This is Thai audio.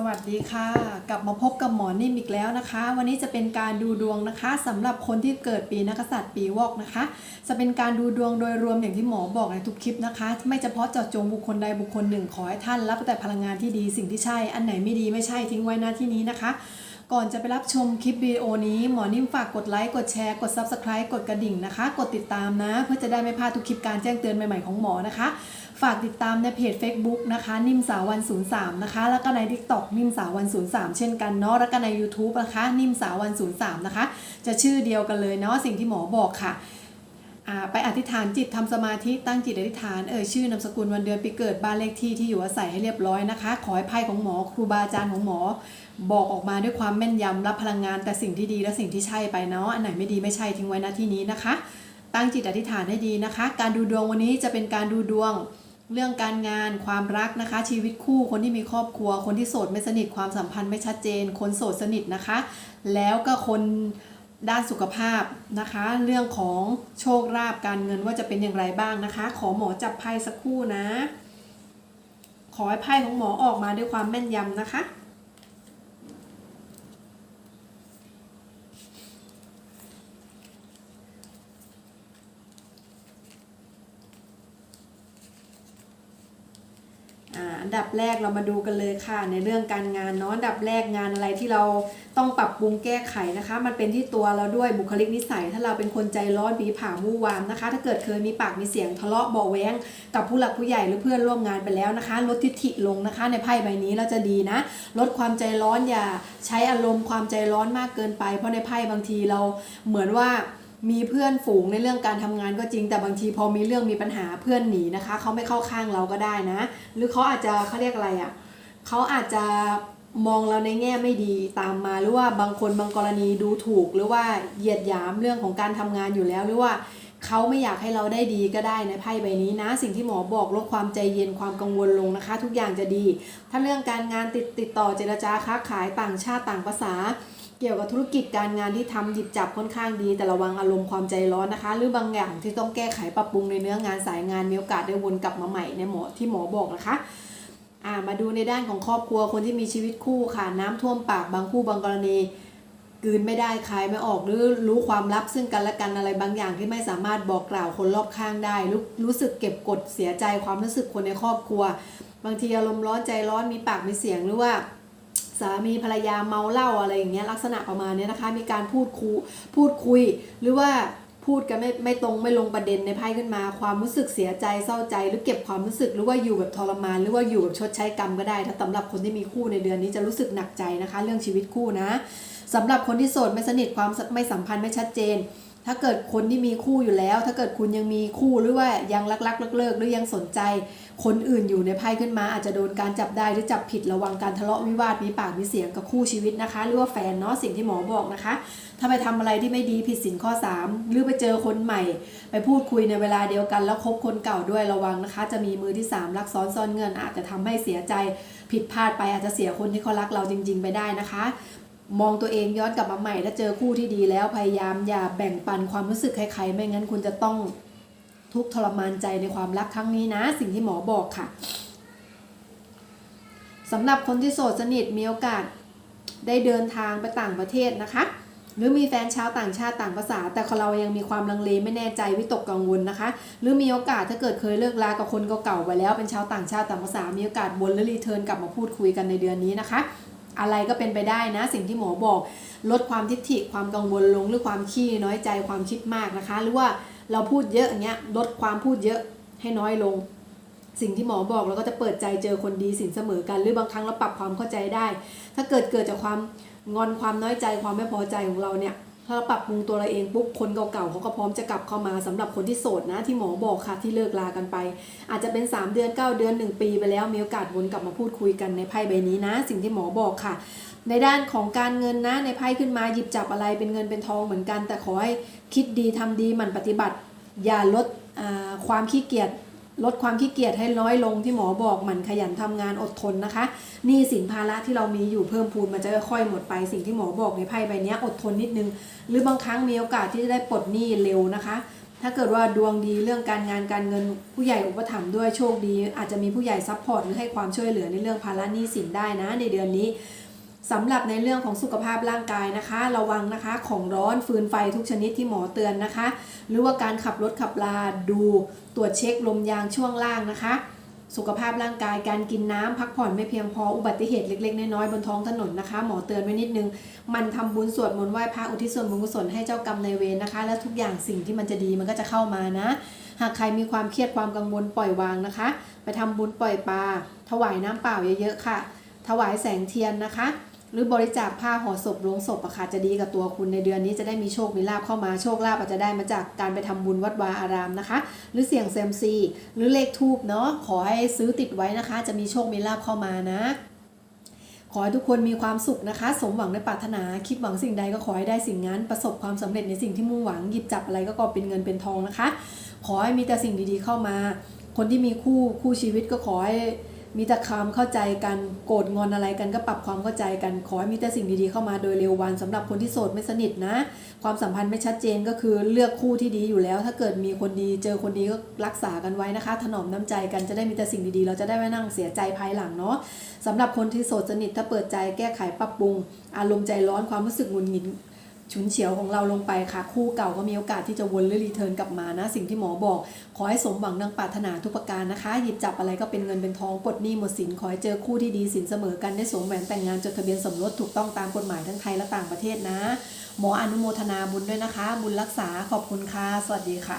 สวัสดีค่ะ กลับมาพบกับหมอนิ่มอีกแล้วนะคะ วันนี้จะเป็นการดูดวงนะคะสำหรับคนที่เกิดปีนักกษัตริย์ปีวอกนะคะ จะเป็นการดูดวงโดยรวมอย่างที่หมอบอกในทุกคลิปนะคะ ไม่เฉพาะเจาะจงบุคคลใดบุคคลหนึ่งขอให้ท่านรับแต่พลังงานที่ดีสิ่งที่ใช่ อันไหนไม่ดีไม่ใช่ทิ้งไว้หน้าที่นี้นะคะ ก่อนจะไปรับชมคลิปวิดีโอนี้หมอนิ่มฝากกดไลค์กดแชร์กด Subscribe กดกระดิ่งนะคะ กดติดตามนะ เพื่อจะได้ไม่พลาดทุกคลิปการแจ้งเตือนใหม่ๆของหมอนะคะ ฝากติดตามในเพจ Facebook นะคะ นิ่มสาววัน03นะคะ แล้วก็ใน TikTok นิ่มสาววัน03เช่นกันเนาะแล้วก็ใน YouTube นะคะ นิ่มสาววัน03นะคะ จะชื่อเดียวกันเลยเนาะสิ่งที่หมอบอกค่ะ ไปอธิษฐานจิตทำสมาธิตั้งจิตอธิษฐานเอ่ยชื่อนามสกุลวันเดือนปีเกิดบ้านเลขที่ที่อยู่อาศัยให้เรียบร้อยนะคะ ขอให้ไพ่ของหมอครูบาอาจารย์ของหมอ บอกออกมาด้วยความแม่นยำรับพลังงานแต่สิ่งที่ดีและสิ่งที่ใช่ไปเนาะอันไหนไม่ดีไม่ใช่ทิ้งไว้ณที่นี้นะคะ ตั้งจิตอธิษฐานให้ดีนะคะ การดูดวงวันนี้จะเป็นการดูดวงเรื่องการงานความรักนะคะ ชีวิตคู่คนที่มีครอบครัว คนที่โสดไม่สนิทความสัมพันธ์ไม่ชัดเจน คนโสดสนิทนะคะ แล้วก็คน ด้านสุขภาพนะคะ เรื่องของโชคลาภการเงินว่าจะเป็นอย่างไรบ้างนะคะ ขอหมอจับไพ่สักครู่นะ ขอให้ไพ่ของหมอออกมาด้วยความแม่นยำนะคะ นดับแรกเรามาดูกันเลยค่ะ ในเรื่องการงานเนาะอันดับแรกงานอะไรที่เราต้องปรับปรุงแก้ไขนะคะ มันเป็นที่ตัวเราด้วยบุคลิกนิสัย ถ้าเราเป็นคนใจร้อนปีผ่ามู่วามนะคะ ถ้าเกิดเคยมีปากมีเสียงทะเลาะเบาแว้ง กับผู้หลักผู้ใหญ่หรือเพื่อนร่วมงานไปแล้วนะคะ ลดทิฐิลงนะคะ ในไพ่ใบนี้เราจะดีนะ ลดความใจร้อนอย่าใช้อารมณ์ความใจร้อนมากเกินไป เพราะในไพ่บางทีเราเหมือนว่า มีเพื่อนฝูงในเรื่องการทำงานก็จริง แต่บางทีพอมีเรื่องมีปัญหาเพื่อนหนีนะคะเขาไม่เข้าข้างเราก็ได้นะ หรือเขาอาจจะเขาเรียกอะไรอะ่ะเขาอาจจะมองเราในแง่ไม่ดีตามมาหรือว่าบางคนบางกรณีดูถูก หรือว่าเหยียดหยามเรื่องของการทำงานอยู่แล้ว หรือว่าเขาไม่อยากให้เราได้ดีก็ได้ในไพ่ใบนี้นะ สิ่งที่หมอบอกลดความใจเย็นความกังวลลงนะคะ ทุกอย่างจะดี ถ้าเรื่องการงานติดติดต่อเจรจาค้าขายต่างชาติต่างภาษา เกี่ยวกับธุรกิจการงานที่ทำหยิบจับค่อนข้างดี แต่ระวังอารมณ์ความใจร้อนนะคะ หรือบางอย่างที่ต้องแก้ไขปรับปรุงในเนื้องานสายงานมีโอกาสได้วนกลับมาใหม่ในหมอที่หมอบอกนะคะอ่ามาดูในด้านของครอบครัวคนที่มีชีวิตคู่ค่ะ น้ำท่วมปากบางคู่บางกรณีกืนไม่ได้คายไม่ออกหรือรู้ความลับซึ่งกันและกันอะไรบางอย่างที่ไม่สามารถบอกกล่าวคนรอบข้างได้รู้รู้สึกเก็บกดเสียใจความรู้สึกคนในครอบครัว บางทีอารมณ์ร้อนใจร้อนมีปากมีเสียงหรือว่า สามีภรรยาเมาเหล้าอะไรอย่างเงี้ยลักษณะประมาณนี้นะคะ มีการพูดคุพูดคุย หรือว่าพูดกันไม่ไม่ตรงไม่ลงประเด็นในไพ่ขึ้นมา ความรู้สึกเสียใจเศร้าใจ หรือเก็บความรู้สึกหรือว่าอยู่แบบทรมาน หรือว่าอยู่แบบชดใช้กรรมก็ได้ ถ้าสำหรับคนที่มีคู่ในเดือนนี้จะรู้สึกหนักใจนะคะ เรื่องชีวิตคู่นะสำหรับคนที่โสดไม่สนิทความไม่สัมพันธ์ไม่ชัดเจน ถ้าเกิดคนที่มีคู่อยู่แล้ว ถ้าเกิดคุณยังมีคู่หรือว่ายังรักรักเลิกเลิกหรือยังสนใจ คนอื่นอยู่ในไพ่ขึ้นมา อาจจะโดนการจับได้หรือจับผิดระวังการทะเลาะวิวาทมีปากมีเสียงกับคู่ชีวิตนะคะ หรือว่าแฟนเนาะสิ่งที่หมอบอกนะคะ ถ้าไปทำอะไรที่ไม่ดีผิดสินข้อ 3 หรือไปเจอคนใหม่ ไปพูดคุยในเวลาเดียวกันแล้วคบคนเก่าด้วยระวังนะคะ จะมีมือที่ 3 รักซ้อนซ่อนเงินอาจจะทำให้เสียใจผิดพลาดไปอาจจะเสียคนที่เขารักเราจริง ๆ ไปได้นะคะ มองตัวเองย้อนกลับมาใหม่ถ้าเจอคู่ที่ดีแล้วพยายามอย่าแบ่งปันความรู้สึกใครๆไม่งั้นคุณจะต้องทุกข์ทรมานใจในความรักครั้งนี้นะ สิ่งที่หมอบอกค่ะสำหรับคนที่โสดสนิทมีโอกาสได้เดินทางไปต่างประเทศนะคะ หรือมีแฟนชาวต่างชาติต่างภาษา แต่เรายังมีความลังเลไม่แน่ใจวิตกกังวลนะคะ หรือมีโอกาสถ้าเกิดเคยเลิกลากับคนเก่าๆไปแล้วเป็นชาวต่างชาติต่างภาษา มีโอกาสวนหรือรีเทิร์นกลับมาพูดคุยกันในเดือนนี้นะคะ อะไรก็เป็นไปได้นะ สิ่งที่หมอบอก ลดความทิฐิความกังวลลงหรือความขี้น้อยใจความคิดมากนะคะ หรือว่าเราพูดเยอะอย่างเงี้ยลดความพูดเยอะให้น้อยลง สิ่งที่หมอบอกเราก็จะเปิดใจเจอคนดีสินเสมอกัน หรือบางครั้งเราปรับความเข้าใจได้ ถ้าเกิดเกิดจากความงอนความน้อยใจความไม่พอใจของเราเนี่ย ถ้าเราปรับปรุงตัวเราเองปุ๊บคนเก่าๆเขาก็พร้อมจะกลับเข้ามาสำหรับคนที่โสดนะที่หมอบอกค่ะที่เลิกลากันไป อาจจะเป็น 3 เดือน 9 เดือน 1 ปีไปแล้วมีโอกาสวนกลับมาพูดคุยกันในไพ่ใบนี้นะ สิ่งที่หมอบอกค่ะ ในด้านของการเงินนะในไพ่ขึ้นมาหยิบจับอะไรเป็นเงินเป็นทองเหมือนกัน แต่ขอให้คิดดีทำดีหมั่นปฏิบัติ อย่าลดความขี้เกียจ ลดความขี้เกียจให้น้อยลงที่หมอบอกหมั่นขยันทำงานอดทนนะคะนี่สินภาระที่เรามีอยู่เพิ่มพูนมันจะค่อยหมดไปสิ่งที่หมอบอกในไพ่ใบนี้อดทนนิดนึง หรือบางครั้งมีโอกาสที่จะได้ปลดหนี้เร็วนะคะ ถ้าเกิดว่าดวงดีเรื่องการงานการเงินผู้ใหญ่อุปถัมภ์ด้วยโชคดี อาจจะมีผู้ใหญ่ซัพพอร์ตหรือให้ความช่วยเหลือในเรื่องภาระหนี้สินได้นะ ในเดือนนี้ สำหรับในเรื่องของสุขภาพร่างกายนะคะ ระวังนะคะของร้อนฟืนไฟทุกชนิดที่หมอเตือนนะคะ หรือว่าการขับรถขับลาดูตรวจเช็คลมยางช่วงล่างนะคะ สุขภาพร่างกายการกินน้ำพักผ่อนไม่เพียงพออุบัติเหตุเล็ก ๆ น้อยๆบนท้องถนนนะคะ หมอเตือนไว้นิดนึง มันทำบุญสวดมนต์ไหว้พระอุทิศส่วนบุญกุศลให้เจ้ากรรมนายเวรนะคะ และทุกอย่างสิ่งที่มันจะดีมันก็จะเข้ามานะ หากใครมีความเครียดความกังวลปล่อยวางนะคะ ไปทำบุญปล่อยปลาถวายน้ำเปล่าเยอะๆค่ะ ถวายแสงเทียนนะคะ หรือบริจาคผ้าห่อศพลงศพอะค่ะจะดีกับตัวคุณในเดือนนี้จะได้มีโชคมีลาบเข้ามาโชคลาภอาจจะได้มาจากการไปทำบุญวัดวาอารามนะคะ หรือเสี่ยงเซมซีหรือเลขทูบเนาะขอให้ซื้อติดไว้นะคะ จะมีโชคมีลาบเข้ามานะขอให้ทุกคนมีความสุขนะคะ สมหวังในปรารถนาคิดหวังสิ่งใดก็ขอให้ได้สิ่งนั้น ประสบความสำเร็จในสิ่งที่มุ่งหวังหยิบจับอะไรก็กอเป็นเงินเป็นทองนะคะ ขอให้มีแต่สิ่งดีๆเข้ามา คนที่มีคู่คู่ชีวิตก็ขอให้ มีแต่ความเข้าใจกันโกรธงอนอะไรกันก็ปรับความเข้าใจกัน ขอให้มีแต่สิ่งดีๆเข้ามาโดยเร็ววันสำหรับคนที่โสดไม่สนิทนะ ความสัมพันธ์ไม่ชัดเจนก็คือเลือกคู่ที่ดีอยู่แล้ว ถ้าเกิดมีคนดีเจอคนดีก็รักษากันไว้นะคะ ถนอมน้ำใจกันจะได้มีแต่สิ่งดีๆ เราจะได้ไม่นั่งเสียใจภายหลังเนาะสำหรับคนที่โสดสนิทถ้าเปิดใจแก้ไขปรับปรุง อารมณ์ใจร้อนความรู้สึกหงุดหงิด ฉุนเฉียวของเราลงไปค่ะ คู่เก่าก็มีโอกาสที่จะวนหรือรีเทิร์นกลับมานะ สิ่งที่หมอบอก ขอให้สมหวังดังปรารถนาทุกประการนะคะ หยิบจับอะไรก็เป็นเงินเป็นทองปลดหนี้หมดสินขอให้เจอคู่ที่ดีสินเสมอกันได้สวมแหวนแต่งงานจดทะเบียนสมรสถูกต้องตามกฎหมายทั้งไทยและต่างประเทศนะ หมออนุโมทนาบุญด้วยนะคะ บุญรักษาขอบคุณค่ะสวัสดีค่ะ